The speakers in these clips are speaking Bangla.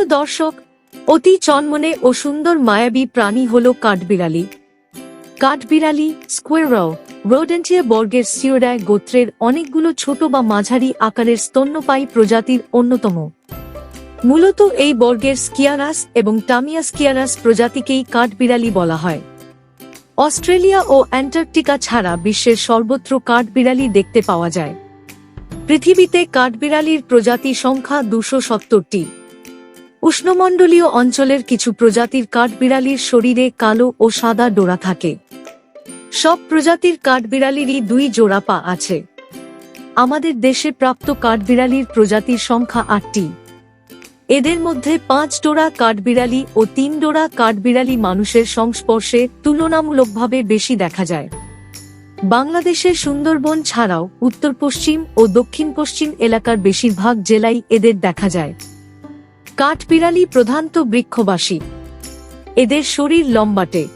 প্রিয় দর্শক, অতি চনমনে ও সুন্দর মায়াবী প্রাণী হল কাঠবিড়ালি। কাঠবিড়ালি স্কোয়ারাও রোডেন্টিয়া বর্গের সিওডায় গোত্রের অনেকগুলো ছোট বা মাঝারি আকারের স্তন্যপায়ী প্রজাতির অন্যতম। মূলত এই বর্গের স্কিয়ারাস এবং টামিয়া স্কিয়ারাস প্রজাতিকেই কাঠবিড়ালি বলা হয়। অস্ট্রেলিয়া ও অ্যান্টার্কটিকা ছাড়া বিশ্বের সর্বত্র কাঠবিড়ালি দেখতে পাওয়া যায়। পৃথিবীতে কাঠবিড়ালির প্রজাতি সংখ্যা দুশো সত্তরটি। উষ্ণমণ্ডলীয় অঞ্চলের কিছু প্রজাতির কাঠবিড়ালির শরীরে কালো ও সাদা ডোরা থাকে। সব প্রজাতির কাঠবিড়ালিরই দুই জোড়া পা আছে। আমাদের দেশে প্রাপ্ত কাঠবিড়ালির প্রজাতির সংখ্যা আটটি। এদের মধ্যে পাঁচ ডোরা কাঠবিড়ালি ও তিন ডোরা কাঠবিড়ালি মানুষের সংস্পর্শে তুলনামূলকভাবে বেশি দেখা যায়। বাংলাদেশের সুন্দরবন ছাড়াও উত্তর পশ্চিম ও দক্ষিণ পশ্চিম এলাকার বেশিরভাগ জেলায় এদের দেখা যায়। কাঠবিড়ালি প্রধানত বৃক্ষবাসী। এদের শরীর লম্বাটে,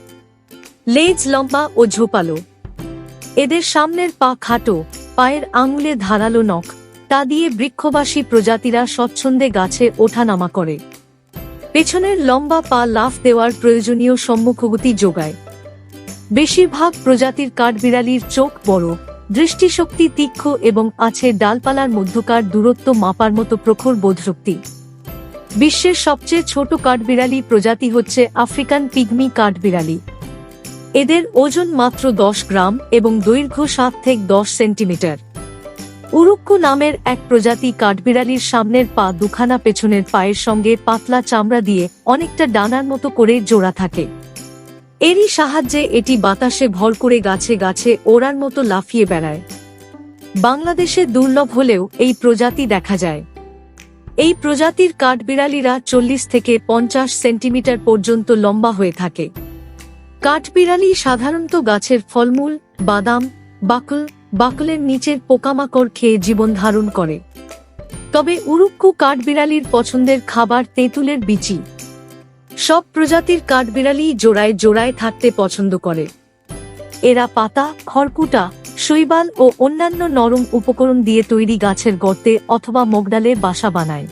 লেজ লম্বা ও ঝোপালো। এদের সামনের পা খাটো, পায়ের আঙুলে ধারালো নখ, তা দিয়ে বৃক্ষবাসী প্রজাতিরা স্বচ্ছন্দে গাছে ওঠানামা করে। পেছনের লম্বা পা লাফ দেওয়ার প্রয়োজনীয় সম্মুখগতি যোগায়। বেশিরভাগ প্রজাতির কাঠবিড়ালির চোখ বড়, দৃষ্টিশক্তি তীক্ষ্ণ এবং আছে ডালপালার মধ্যকার দূরত্ব মাপার মতো প্রখর বোধশক্তি। বিশ্বের সবচেয়ে ছোট কাঠবিড়ালি প্রজাতি হচ্ছে আফ্রিকান পিগমি কাঠবিড়ালি। এদের ওজন মাত্র দশ গ্রাম এবং দৈর্ঘ্য সাত থেকে দশ সেন্টিমিটার। উরুক্কু নামের এক প্রজাতি কাঠবিড়ালির সামনের পা দুখানা পেছনের পায়ের সঙ্গে পাতলা চামড়া দিয়ে অনেকটা ডানার মতো করে জোড়া থাকে। এরই সাহায্যে এটি বাতাসে ভর করে গাছে গাছে ওড়ার মতো লাফিয়ে বেড়ায়। বাংলাদেশে দুর্লভ হলেও এই প্রজাতি দেখা যায়। এই প্রজাতির কাঠবিড়ালিরা চল্লিশ থেকে পঞ্চাশ সেন্টিমিটার পর্যন্ত লম্বা হয়ে থাকে। কাঠবিড়ালি সাধারণত গাছের ফলমূল, বাদাম, বাকল, বাকলের নিচের পোকামাকড় খেয়ে জীবন ধারণ করে। তবে উরুক্কু কাঠবিড়ালির পছন্দের খাবার তেঁতুলের বিচি। সব প্রজাতির কাঠবিড়ালি জোড়ায় জোড়ায় থাকতে পছন্দ করে। এরা পাতা, খড়কুটা শৈবাল ও অন্যান্য নরম উপকরণ দিয়ে তৈরি গাছের গর্তে অথবা মগডালে বাসা বানায়।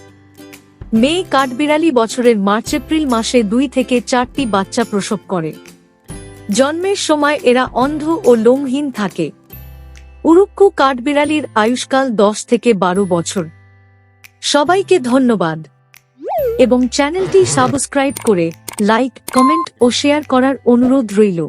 মেয়ে কাঠবিড়ালি বছরের মার্চ এপ্রিল মাসে দুই থেকে চারটি বাচ্চা প্রসব করে। জন্মের সময় এরা অন্ধ ও লোমহীন থাকে। উরুক্কু কাঠবিড়ালির আয়ুষ্কাল দশ থেকে বারো বছর। সবাইকে ধন্যবাদ। এবং চ্যানেলটি সাবস্ক্রাইব করে, লাইক, কমেন্ট ও শেয়ার করার অনুরোধ রইল।